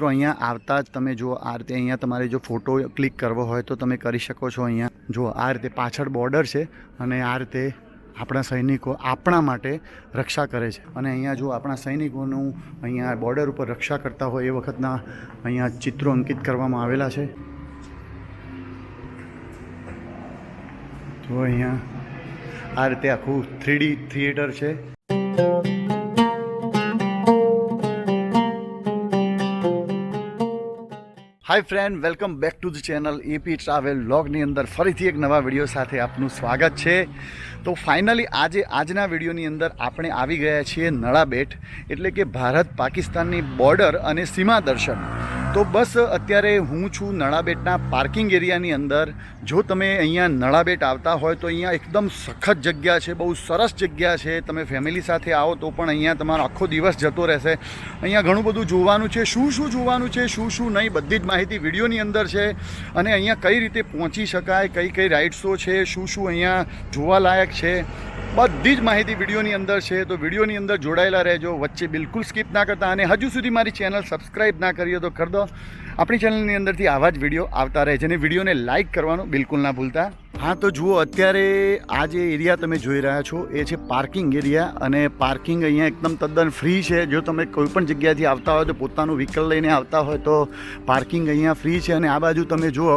મિત્રો, અહીંયા આવતા જ તમે જો આ રીતે અહીંયા તમારે જો ફોટો ક્લિક કરવો હોય તો તમે કરી શકો છો અહીંયા. જો આ રીતે પાછળ બોર્ડર છે અને આ રીતે આપણા સૈનિકો આપણા માટે રક્ષા કરે છે. અને અહીંયા જો આપણા સૈનિકોનું અહીંયા બોર્ડર ઉપર રક્ષા કરતા હોય એ વખતના અહીંયા ચિત્રો અંકિત કરવામાં આવેલા છે. તો અહીંયા આ રીતે આખું થ્રીડી થિયેટર છે. Hi friend welcome back to the channel A P travel વ્લોગની અંદર ફરીથી એક નવા વીડિયો સાથે આપનું સ્વાગત છે. તો ફાઇનલી આજે, આજના વિડીયોની અંદર આપણે આવી ગયા છીએ નળાબેટ, એટલે કે ભારત પાકિસ્તાનની બોર્ડર અને સીમા દર્શન. તો બસ અત્યારે હું છું નળાબેટના પાર્કિંગ એરિયાની અંદર. જો તમે અહીંયા નળાબેટ આવતા હોય તો અહીંયા એકદમ સખત જગ્યા છે, બહુ સરસ જગ્યા છે. તમે ફેમિલી સાથે આવો તો પણ અહીંયા તમારો આખો દિવસ જતો રહેશે. અહીંયા ઘણું બધું જોવાનું છે. શું શું જોવાનું છે? શું શું નહીં, બધી જ માહિતી વિડીયોની અંદર છે અને અહીંયા કઈ રીતે પહોંચી શકાય, કઈ કઈ રાઇડ્સો છે, શું શું અહીંયા જોવાલાયક છે, બધી જ માહિતી વિડીયોની અંદર છે. તો વિડીયોની અંદર જોડાયેલા રહેજો, વચ્ચે બિલકુલ સ્કીપ ના કરતા અને હજુ સુધી મારી ચેનલ સબસ્ક્રાઇબ ના કરી હોય તો કરી દો. આપણી ચેનલની અંદરથી આવા જ વીડિયો આવતા રહે છે અને વિડીયોને લાઇક કરવાનું બિલકુલ ના ભૂલતા. હા, તો જુઓ, અત્યારે આ જે એરિયા તમે જોઈ રહ્યા છો, એ છે પાર્કિંગ એરિયા અને પાર્કિંગ અહીંયા એકદમ તદ્દન ફ્રી છે. જો તમે કોઈ પણ જગ્યાથી આવતા હોય તો પોતાનું વ્હીકલ લઈને આવતા હોય તો પાર્કિંગ અહીંયા ફ્રી છે અને આ બાજુ તમે જુઓ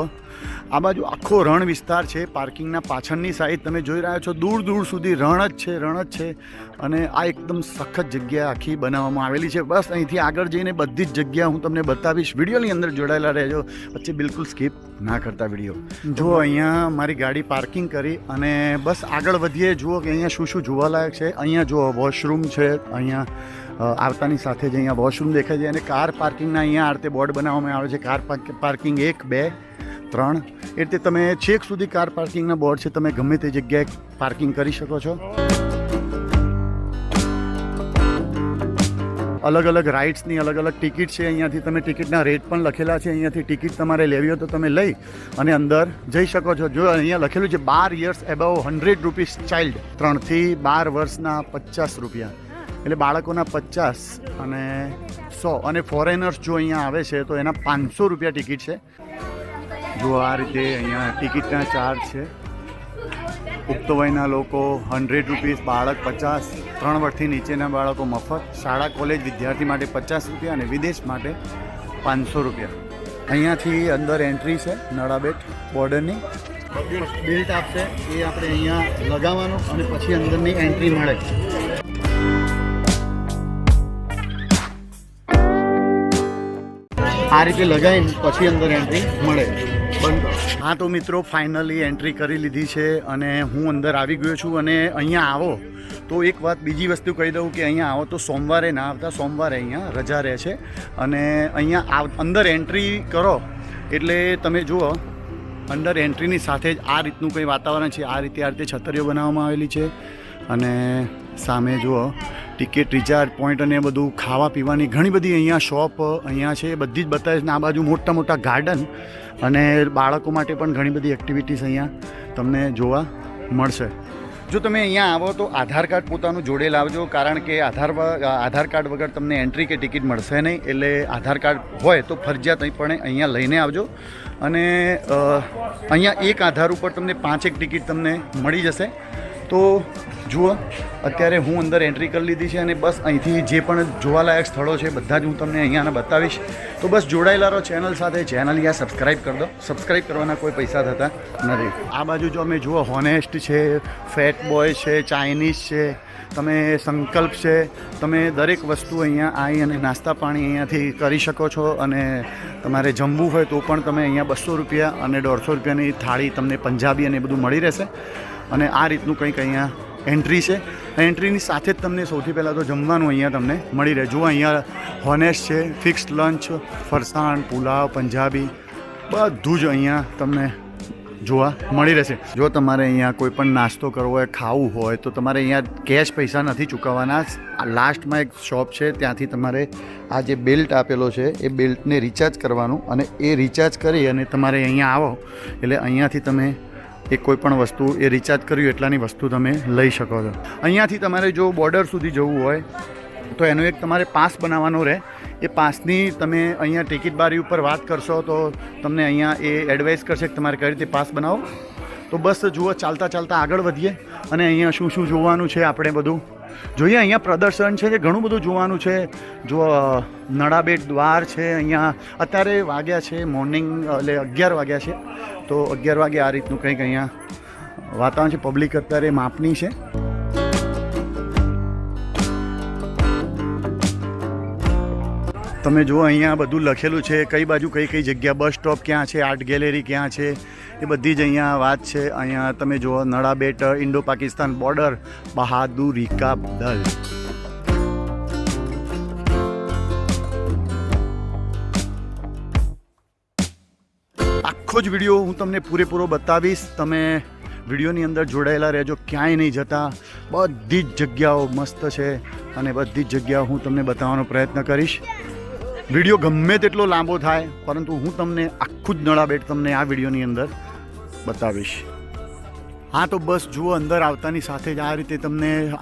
આ બાજુ આખો રણ વિસ્તાર છે. પાર્કિંગના પાછળની સાઈડ તમે જોઈ રહ્યા છો દૂર દૂર સુધી રણ જ છે રણ જ છે. અને આ એકદમ સખત જગ્યા આખી બનાવવામાં આવેલી છે. બસ અહીંથી આગળ જઈને બધી જ જગ્યા હું તમને બતાવીશ. વિડીયોની અંદર જોડાયેલા રહેજો. વચ્ચે બિલકુલ સ્કીપ ના કરતા વીડિયો. જો અહીંયા મારી ગાડી પાર્કિંગ કરી અને બસ આગળ વધીએ. જુઓ કે અહીંયા શું શું જોવાલાયક છે. અહીંયા જુઓ વોશરૂમ છે અહીંયા આવતાની સાથે જ અહીંયા વોશરૂમ દેખાય છે અને કાર પાર્કિંગના અહીંયા આ રીતે બોર્ડ બનાવવામાં આવે છે. કાર પાર્કિંગ એક, બે, ત્રણ. એ રીતે તમે છેક સુધી કાર પાર્કિંગના બોર્ડ છે, તમે ગમે તે જગ્યાએ પાર્કિંગ કરી શકો છો. અલગ અલગ રાઇડ્સની અલગ અલગ ટિકિટ છે. અહીંયાથી તમે ટિકિટના રેટ પણ લખેલા છે. અહીંયાથી ટિકિટ તમારે લેવી હોય તો તમે લઈ અને અંદર જઈ શકો છો. જો અહીંયા લખેલું છે, બાર years above hundred rupees child. ત્રણથી બાર વર્ષના પચાસ રૂપિયા. એટલે બાળકોના પચાસ અને સો અને ફોરેનર્સ જો અહીંયા આવે છે, તો એના પાંચસો રૂપિયા ટિકિટ છે. જો આ રીતે અહીંયા ટિકિટના ચાર્જ છે. પુખ્ત વયના લોકો હંડ્રેડ રૂપીસ બાળક પચાસ, ત્રણ વર્ષથી નીચેના બાળકો મફત, શાળા, કોલેજ વિદ્યાર્થી માટે પચાસ રૂપિયા અને વિદેશ માટે પાંચસો રૂપિયા. અહીંયાથી અંદર એન્ટ્રી છે, નળાબેટ બોર્ડરની. બિલ્ટ આપશે, એ આપણે અહીંયા લગાવવાનું અને પછી અંદરની એન્ટ્રી મળે. આ રીતે લગાવીને પછી અંદર એન્ટ્રી મળે. હા તો મિત્રો ફાઇનલી એન્ટ્રી કરી લીધી છે અને હું અંદર આવી ગયો છું અને અહીંયા આવો. તો એક વાત બીજી વસ્તુ કહી દઉં કે અહીંયા આવો તો સોમવારે ના આવતા, સોમવારે અહીંયા રજા રહે છે. અને અહીંયા અંદર એન્ટ્રી કરો. એટલે તમે જુઓ, અંદર એન્ટ્રીની સાથે જ આ રીતનું કંઈ વાતાવરણ છે. આ રીતે આ રીતે છતરીઓ બનાવવામાં આવેલી છે. અને સામે જુઓ ટિકિટ રિચાર્જ પોઈન્ટ અને બધું ખાવા પીવાની ઘણી બધી અહીંયા શોપ અહીંયા છે. બધી જ બતાવે છે. ને આ બાજુ મોટા મોટા ગાર્ડન અને બાળકો માટે પણ ઘણી બધી એક્ટિવિટીઝ અહીંયા તમને જોવા મળશે. જો તમે અહીંયા આવો તો આધાર કાર્ડ પોતાનું જોડે લાવજો, કારણ કે આધાર આધાર કાર્ડ વગર તમને એન્ટ્રી કે ટિકિટ મળશે નહીં. એટલે આધાર કાર્ડ હોય તો ફરજિયાત અહીં પણ અહીંયા લઈને આવજો. અને અહીંયા એક આધાર ઉપર તમને પાંચેક ટિકિટ તમને મળી જશે. તો જુઓ, અત્યારે હું અંદર એન્ટ્રી કરી લીધી છે અને બસ અહીંથી જે પણ જોવાલાયક સ્થળો છે, બધા જ હું તમને અહીંયાને બતાવીશ. તો બસ જોડાયેલા રહો ચેનલ સાથે ચેનલ અહીંયા સબસ્ક્રાઈબ કરી દો. સબસ્ક્રાઈબ કરવાના કોઈ પૈસા થતા નથી. આ બાજુ જો અમે જુઓ હોનેસ્ટ છે ફેટ બોય છે ચાઇનીઝ છે, તમે સંકલ્પ છે, તમે દરેક વસ્તુ અહીંયા આવી અને નાસ્તા પાણી અહીંયાથી કરી શકો છો અને તમારે જમવું હોય તો પણ તમે અહીંયા બસો રૂપિયા અને દોઢસો રૂપિયાની થાળી તમને પંજાબી અને બધું મળી રહેશે. અને આ રીતનું કંઈક અહીંયા એન્ટ્રી છે. એન્ટ્રીની સાથે જ તમને સૌથી પહેલાં તો જમવાનું અહીંયા તમને મળી રહે. જુઓ અહીંયા હોનેસ્ટ છે, ફિક્સ્ડ લંચ, ફરસાણ, પુલાવ, પંજાબી, બધું જ અહીંયા તમને જોવા મળી રહેશે. જો તમારે અહીંયા કોઈ પણ નાસ્તો કરવો હોય, ખાવું હોય, તો તમારે અહીંયા કેશ પૈસા નથી ચૂકવવાના. લાસ્ટમાં એક શોપ છે, ત્યાંથી તમારે આ જે બેલ્ટ આપેલો છે, એ બેલ્ટને રિચાર્જ કરવાનું અને એ રિચાર્જ કરી અને તમારે અહીંયા આવો. એટલે અહીંયાથી તમે એ કોઈ પણ વસ્તુ, એ રિચાર્જ કર્યું એટલાની વસ્તુ તમે લઈ શકો છો. અહીંયાથી તમારે જો બોર્ડર સુધી જવું હોય, તો એનો એક તમારે પાસ બનાવવાનો રહે. એ પાસની તમે અહીંયા ટિકિટ બારી ઉપર વાત કરશો તો તમને અહીંયા એ એડવાઇસ કરશે કે તમારે કઈ રીતે પાસ બનાવો તો બસ જુઓ, ચાલતા ચાલતા આગળ વધીએ. અને અહીંયા શું શું જોવાનું છે આપણે બધું? જોઈએ, અહીંયા પ્રદર્શન છે, જે ઘણું બધું જોવાનું છે. જો નડાબેટ દ્વાર છે અહીંયા. અત્યારે વાગ્યા છે મોર્નિંગ, એટલે અગિયાર વાગ્યા છે. તો અગિયાર વાગે આ રીતનું કંઈક અહીંયા વાતાવરણ છે. પબ્લિક અત્યારે માપની છે. તમે જુઓ, અહીંયા બધું લખેલું છે. કઈ બાજુ કઈ કઈ જગ્યા? બસ સ્ટોપ ક્યાં છે? આર્ટ ગેલેરી ક્યાં છે? એ બધી જ અહીંયા વાત છે. અહીંયા તમે જુઓ નળાબેટ ઇન્ડો પાકિસ્તાન બોર્ડર બહાદુરી કા દલ. આખો જ વીડિયો હું તમને પૂરેપૂરો બતાવીશ. તમે વિડીયોની અંદર જોડાયેલા રહેજો, ક્યાંય નહીં જતા. બધી જ જગ્યાઓ મસ્ત છે અને બધી જ જગ્યાઓ હું તમને બતાવવાનો પ્રયત્ન કરીશ. વીડિયો ગમે તેટલો લાંબો થાય, પરંતુ હું તમને આખું જ નળાબેટ તમને આ વિડીયોની અંદર બતાવીશ. હા, તો બસ જુઓ, અંદર આવતાની સાથે જ આ રીતે તમને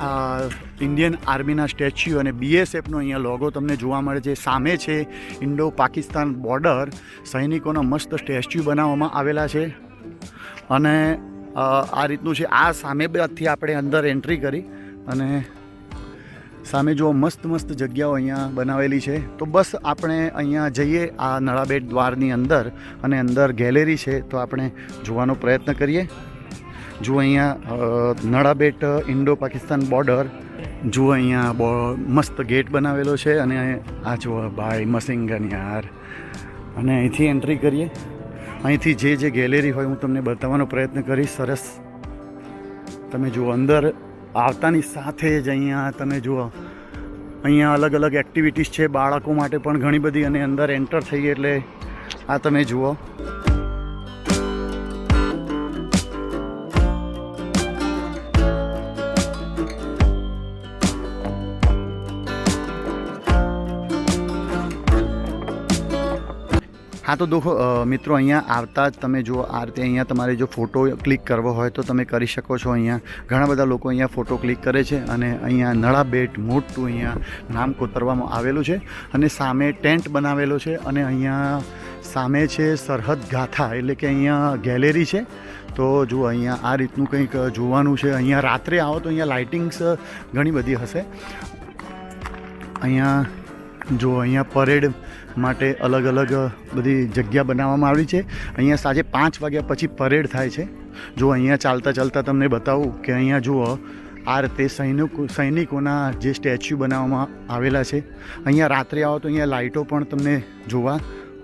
ઇન્ડિયન આર્મીના સ્ટેચ્યુ અને બીએસએફનો અહીંયા લોગો તમને જોવા મળે છે. સામે છે ઇન્ડો પાકિસ્તાન બોર્ડર સૈનિકોના મસ્ત સ્ટેચ્યુ બનાવવામાં આવેલા છે. અને આ રીતનું છે. આ સામે બાજથી આપણે અંદર એન્ટ્રી કરી અને સામે જુઓ, મસ્ત મસ્ત જગ્યાઓ અહીંયા બનાવેલી છે. તો બસ આપણે અહીંયા જઈએ આ નળાબેટ દ્વારની અંદર અને અંદર ગેલેરી છે, તો આપણે જોવાનો પ્રયત્ન કરીએ. જુઓ અહીંયા નળાબેટ ઇન્ડો પાકિસ્તાન બોર્ડર. જુઓ અહીંયા બો, મસ્ત ગેટ બનાવેલો છે અને આ જુઓ ભાઈ મસિંગન યાર. અને અહીંથી એન્ટ્રી કરીએ. અહીંથી જે જે ગેલેરી હોય હું તમને બતાવવાનો પ્રયત્ન કરીશ, સરસ. તમે જુઓ અંદર આવતાની સાથે જ અહીંયા તમે જુઓ. અહીંયા અલગ અલગ એક્ટિવિટીઝ છે, બાળકો માટે પણ ઘણી બધી અને અંદર એન્ટર થઈએ એટલે આ તમે જુઓ. હા તો દોખો મિત્રો અહીંયા આવતા જ તમે જુઓ, આ રીતે અહીંયા તમારે જો ફોટો ક્લિક કરવો હોય તો તમે કરી શકો છો અહીંયા. ઘણા બધા લોકો અહીંયા ફોટો ક્લિક કરે છે અને અહીંયા નળાબેટ મોટું અહીંયા નામ કોતરવામાં આવેલું છે અને સામે ટેન્ટ બનાવેલો છે અને અહીંયા સામે છે સરહદ ગાથા, એટલે કે અહીંયા ગેલેરી છે. તો જુઓ અહીંયા આ રીતનું કંઈક જોવાનું છે. અહીંયા રાત્રે આવો તો અહીંયા લાઇટિંગ્સ ઘણી બધી હશે. અહીંયા જો અહીંયા પરેડ માટે અલગ અલગ બધી જગ્યા બનાવવામાં આવી છે. અહીંયા સાંજે પાંચ વાગ્યા પછી પરેડ થાય છે. જો અહીંયા ચાલતા ચાલતા તમને બતાવું કે અહીંયા જુઓ, આ રીતે સૈનિકો સૈનિકોના જે સ્ટેચ્યુ બનાવવામાં આવેલા છે. અહીંયા રાત્રે આવો તો અહીંયા લાઇટો પણ તમને જોવા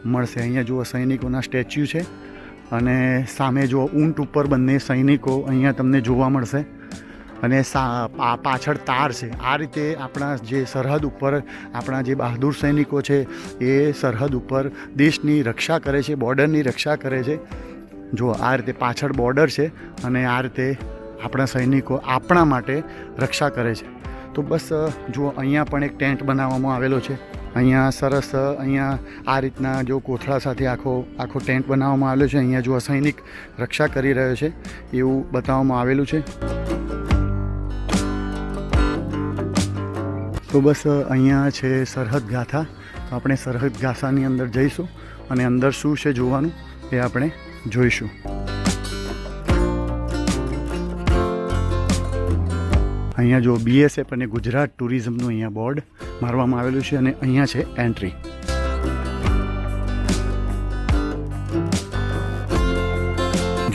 મળશે. અહીંયા જુઓ, સૈનિકોના સ્ટેચ્યુ છે. અને સામે જુઓ, ઊંટ ઉપર બંને સૈનિકો અહીંયા તમને જોવા મળશે. અને સા પાછળ તાર છે. આ રીતે આપણા જે સરહદ ઉપર આપણા જે બહાદુર સૈનિકો છે, એ સરહદ ઉપર દેશની રક્ષા કરે છે, બોર્ડરની રક્ષા કરે છે. જો આ રીતે પાછળ બોર્ડર છે અને આ રીતે આપણા સૈનિકો આપણા માટે રક્ષા કરે છે. તો બસ જુઓ, અહીંયા પણ એક ટેન્ટ બનાવવામાં આવેલો છે. અહીંયા સરસ અહીંયા આ રીતના જો કોથળા સાથે આખો આખો ટેન્ટ બનાવવામાં આવેલો છે. અહીંયા જો સૈનિક રક્ષા કરી રહ્યો છે. એવું બતાવવામાં આવેલું છે. તો બસ અહીંયા છે સરહદ ગાથા. તો આપણે સરહદ ગાથાની અંદર જઈશું અને અંદર શું છે જોવાનું એ આપણે જોઈશું. અહીંયા જો બીએસએફ અને ગુજરાત ટુરિઝમનું અહીંયા બોર્ડ મારવામાં આવેલું છે અને અહીંયા છે એન્ટ્રી.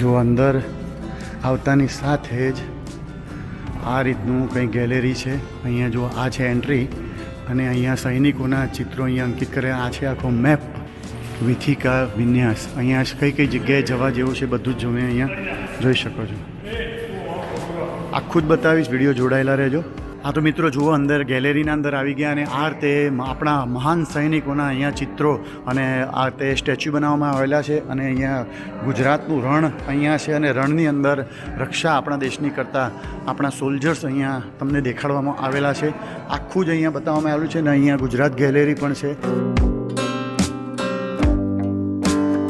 જો અંદર આવતાની સાથે જ આ રીતનું કંઈ ગેલેરી છે? અહીંયા જો આ છે એન્ટ્રી અને અહીંયા સૈનિકોના ચિત્રો અહીંયા અંકિત કર્યા આ છે આખો મેપ વિથિકા વિન્યાસ. અહીંયા કઈ કઈ જગ્યાએ જવા જેવું છે બધું જ તમે અહીંયા જોઈ શકો છો. આખું જ બતાવીશ. વીડિયો જોડાયેલા રહેજો. હા, તો મિત્રો, જુઓ, અંદર ગેલેરીના અંદર આવી ગયા અને આ રીતે આપણા મહાન સૈનિકોના અહીંયા ચિત્રો અને આ તે સ્ટેચ્યુ બનાવવામાં આવેલા છે અને અહીંયા ગુજરાતનું રણ અહીંયા છે અને રણની અંદર રક્ષા આપણા દેશની કરતાં આપણા સોલ્જર્સ અહીંયા તમને દેખાડવામાં આવેલા છે. આખું જ અહીંયા બતાવવામાં આવેલું છે ને અહીંયા ગુજરાત ગેલેરી પણ છે.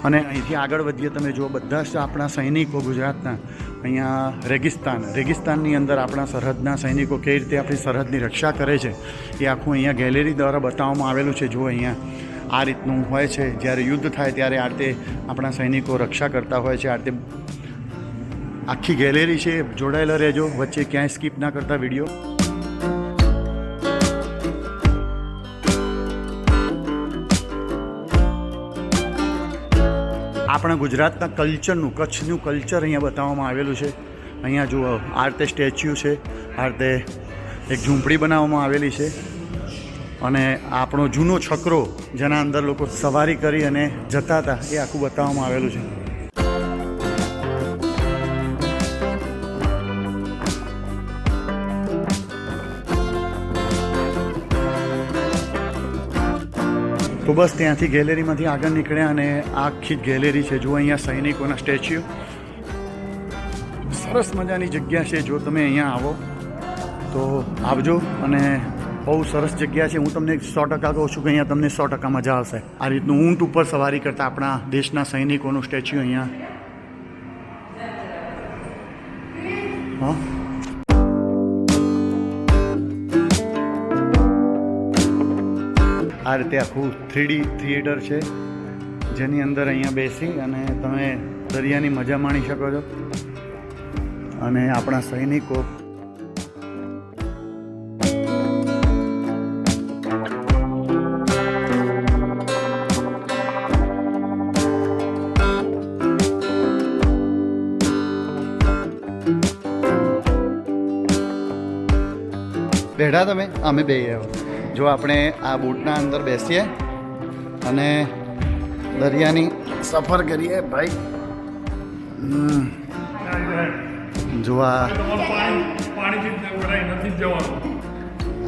અને અહીંથી આગળ વધીએ, તમે જુઓ બધા જ આપણા સૈનિકો ગુજરાતના. અહીંયા રેગિસ્તાન, રેગિસ્તાનની અંદર આપણા સરહદના સૈનિકો કઈ રીતે આપણી સરહદની રક્ષા કરે છે, એ આખું અહીંયા ગેલેરી દ્વારા બતાવવામાં આવેલું છે. જો અહીંયા આ રીતનું હોય છે. જ્યારે યુદ્ધ થાય ત્યારે આ રીતે આપણા સૈનિકો રક્ષા કરતા હોય છે. આ રીતે આખી ગેલેરી છે. જોડાયેલા રહેજો. વચ્ચે ક્યાંય સ્કીપ ના કરતા વીડિયો. આપણા ગુજરાતના કલ્ચરનું, કચ્છનું કલ્ચર અહીંયા બતાવવામાં આવેલું છે. અહીંયા જુઓ, આ રીતે સ્ટેચ્યુ છે, આ રીતે એક ઝૂંપડી બનાવવામાં આવેલી છે. અને આપણો જૂનો છકરો, જેના અંદર લોકો સવારી કરી અને જતા હતા, એ આખું બતાવવામાં આવેલું છે. તો બસ ત્યાંથી ગેલેરીમાંથી આગળ નીકળ્યા અને આખી ગેલેરી છે. જો અહીંયા સૈનિકોના સ્ટેચ્યુ. સરસ મજાની જગ્યા છે. જો તમે અહીંયા આવો તો આવજો અને બહુ સરસ જગ્યા છે. હું તમને સો ટકા કહું છું કે અહીંયા તમને સો ટકા મજા આવશે. આ રીતનું ઊંટ ઉપર સવારી કરતા આપણા દેશના સૈનિકોનું સ્ટેચ્યુ અહીંયા. હા? આ રીતે આખું થ્રીડી થિયેટર છે, જેની અંદર અહીંયા બેસી અને તમે દરિયાની મજા માણી શકો છો. અને આપણા સૈનિકો બેઠા તમે? અમે બે જો આપણે આ બોટના અંદર બેસીએ અને દરિયાની સફર કરીએ, ભાઈ. જોવા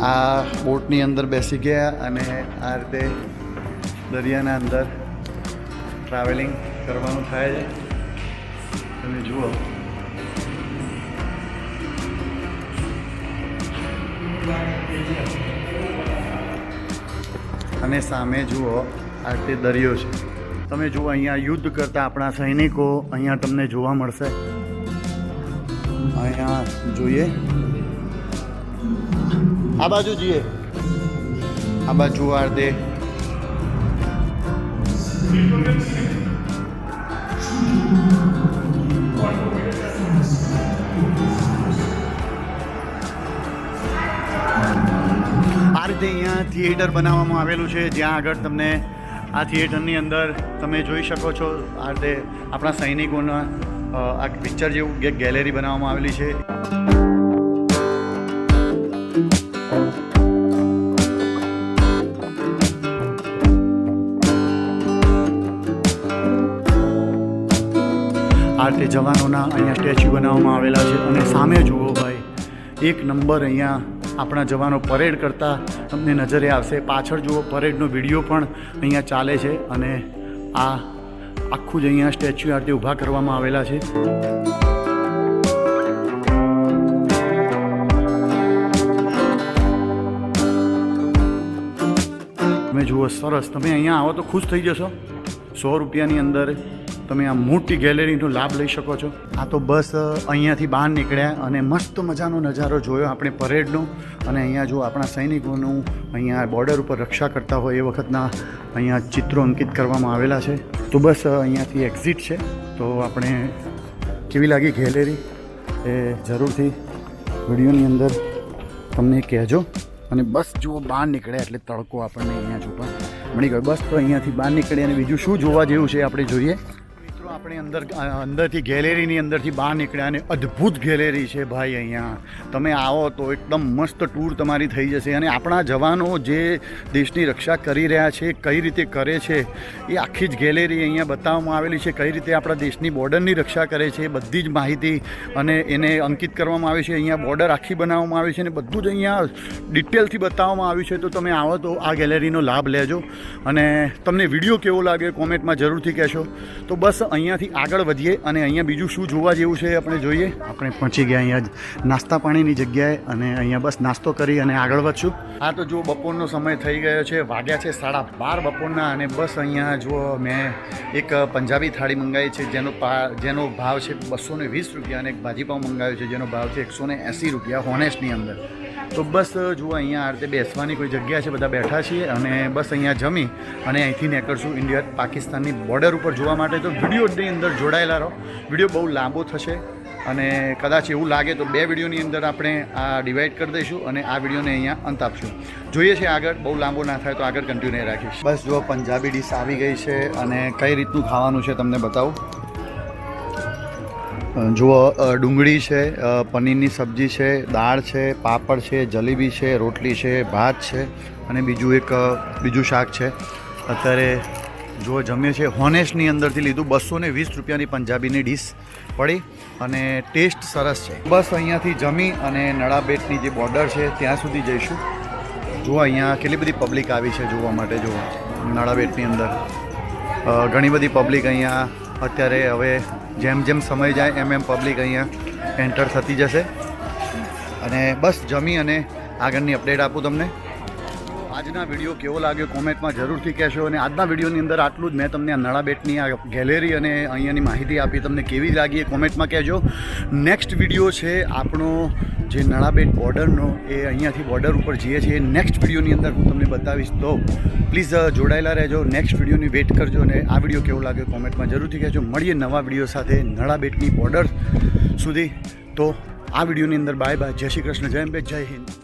આ બોટની અંદર બેસી ગયા અને આ રીતે દરિયાના અંદર ટ્રાવેલિંગ કરવાનું થાય છે. તમે જુઓ. અને સામે જુઓ, આ રીતે દરિયો છે. તમે જુઓ, અહીંયા યુદ્ધ કરતા આપણા સૈનિકો અહીંયા તમને જોવા મળશે. અહીંયા જોઈએ. આ બાજુ જઈએ આ બાજુ આ રીતે આ અહીંયા થિયેટર બનાવવામાં આવેલું છે, જ્યાં આગળ તમને આ થિયેટરની અંદર તમે જોઈ શકો છો આ રીતે આપણા સૈનિકોના આ પિક્ચર જેવું ગેલેરી બનાવવામાં આવેલી છે. આ રીતે જવાનોના અહીંયા સ્ટેચ્યુ બનાવવામાં આવેલા છે. અને સામે જુઓ ભાઈ, એક નંબર અહીંયા આપણા જવાનો પરેડ કરતા તમને નજરે આવશે. પાછળ જુઓ, પરેડનો વીડિયો પણ અહીંયા ચાલે છે અને આ આખું જ અહીંયા સ્ટેચ્યુ આ રીતે ઊભા કરવામાં આવેલા છે. તમે જુઓ, સરસ. તમે અહીંયા આવો તો ખુશ થઈ જશો. સો રૂપિયાની અંદર તમે આ મોટી ગેલેરીનો લાભ લઈ શકો છો. આ તો બસ અહીંયાથી બહાર નીકળ્યા અને મસ્ત મજાનો નજારો જોયો આપણે પરેડનો. અને અહીંયા જો આપણા સૈનિકોનું અહીંયા બોર્ડર ઉપર રક્ષા કરતા હોય એ વખતના અહીંયા ચિત્રો અંકિત કરવામાં આવેલા છે. તો બસ અહીંયાથી એક્ઝિટ છે. તો આપણે કેવી લાગી ગેલેરી? એ જરૂરથી વિડીયોની અંદર તમને કહેજો. અને બસ જુઓ, બહાર નીકળ્યા એટલે તડકો આપણને અહીંયા જોવા મળી ગયો. બસ તો અહીંયાથી બહાર નીકળ્યા અને બીજું શું જોવા જેવું છે આપણે જોઈએ. આપણે અંદર અંદરથી ગેલેરીની અંદરથી બહાર નીકળ્યા અને અદ્ભુત ગેલેરી છે ભાઈ અહીંયા. તમે આવો તો એકદમ મસ્ત ટૂર તમારી થઈ જશે અને આપણા જવાનો જે દેશની રક્ષા કરી રહ્યા છે, કઈ રીતે કરે છે, એ આખી જ ગેલેરી અહીંયા બતાવવામાં આવેલી છે, કઈ રીતે આપણા દેશની બોર્ડરની રક્ષા કરે છે બધી જ માહિતી અને એને અંકિત કરવામાં આવી છે, અહીંયા બોર્ડર આખી બનાવવામાં આવી છે અને બધું જ અહીંયા ડિટેલથી બતાવવામાં આવ્યું છે, તો તમે આવો તો આ ગેલેરીનો લાભ લેજો. અને તમને વીડિયો કેવો લાગે કોમેન્ટમાં જરૂરથી કહેશો. તો બસ અહીંયા અહીંયાથી આગળ વધીએ અને અહીંયા બીજું શું જોવા જેવું છે આપણે જોઈએ? આપણે પહોંચી ગયા અહીંયા નાસ્તા પાણીની જગ્યાએ અને અહીંયા બસ નાસ્તો કરી અને આગળ વધશું. આ તો જો બપોરનો સમય થઈ ગયો છે વાગ્યા છે સાડા બાર બપોરના અને બસ અહીંયા જો મેં એક પંજાબી થાળી મંગાવી છે જેનો પા જેનો ભાવ છે બસો ને વીસ રૂપિયા અને એક ભાજીપાવ મંગાવ્યો છે જેનો ભાવ છે એકસો ને એંસી રૂપિયા હોનેસ્ટની અંદર. તો બસ જુઓ, અહીંયા આ રીતે બેસવાની કોઈ જગ્યા છે, બધા બેઠા છીએ અને બસ અહીંયા જમી અને અહીંથી નીકળશું ઇન્ડિયા પાકિસ્તાનની બોર્ડર ઉપર જોવા માટે. તો વિડીયોની અંદર જોડાયેલા રહો. વીડિયો બહુ લાંબો થશે અને કદાચ એવું લાગે તો બે વિડીયોની અંદર આપણે આ ડિવાઈડ કરી દઈશું અને આ વિડીયોને અહીંયા અંત આપશું. જોઈએ છે આગળ, બહુ લાંબો ના થાય તો આગળ કન્ટિન્યુ રાખીશ. બસ જો પંજાબી ડીશ આવી ગઈ છે અને કઈ રીતનું ખાવાનું છે તમને બતાવું? જુઓ ડુંગળી છે પનીરની સબ્જી છે, દાળ છે, પાપડ છે, જલેબી છે, રોટલી છે, ભાત છે અને બીજું એક બીજું શાક છે. અત્યારે જુઓ જમીએ છે. હોનેસ્ટની અંદરથી લીધું બસો ને વીસ રૂપિયાની પંજાબીની ડીશ પડી અને ટેસ્ટ સરસ છે. બસ અહીંયાથી જમી અને નળાબેટની જે બોર્ડર છે, ત્યાં સુધી જઈશું. જુઓ, અહીંયા કેટલી બધી પબ્લિક આવી છે જોવા માટે, જુઓ, નળાબેટની અંદર. ઘણી બધી પબ્લિક અહીંયા અત્યારે હવે જેમ જેમ સમય જાય, એમ એમ પબ્લિક અહીંયા એન્ટર થતી જશે. અને બસ જમી અને આગળની અપડેટ આપું તમને. આજના વીડિયો કેવો લાગ્યો કોમેન્ટમાં જરૂરથી કહેશો અને આજના વિડીયોની અંદર આટલું જ મેં તમને આ નળાબેટની આ ગેલેરી અને અહીંયાની માહિતી આપી. તમને કેવી લાગી એ કોમેન્ટમાં કહેજો. નેક્સ્ટ વીડિયો છે આપણો જે નળાબેટ બોર્ડરનો, એ અહીંયાથી બોર્ડર ઉપર જઈએ છીએ. નેક્સ્ટ વિડીયોની અંદર હું તમને બતાવીશ તો પ્લીઝ જોડાયેલા રહેજો. નેક્સ્ટ વિડીયોની વેટ કરજો અને આ વીડિયો કેવો લાગ્યો કોમેન્ટમાં જરૂરથી કહેજો. મળીએ નવા વીડિયો સાથે નળાબેટની બોર્ડર સુધી. તો આ વિડીયોની અંદર બાય બાય જય શ્રી કૃષ્ણ. જય અંબે. જય હિન્દ.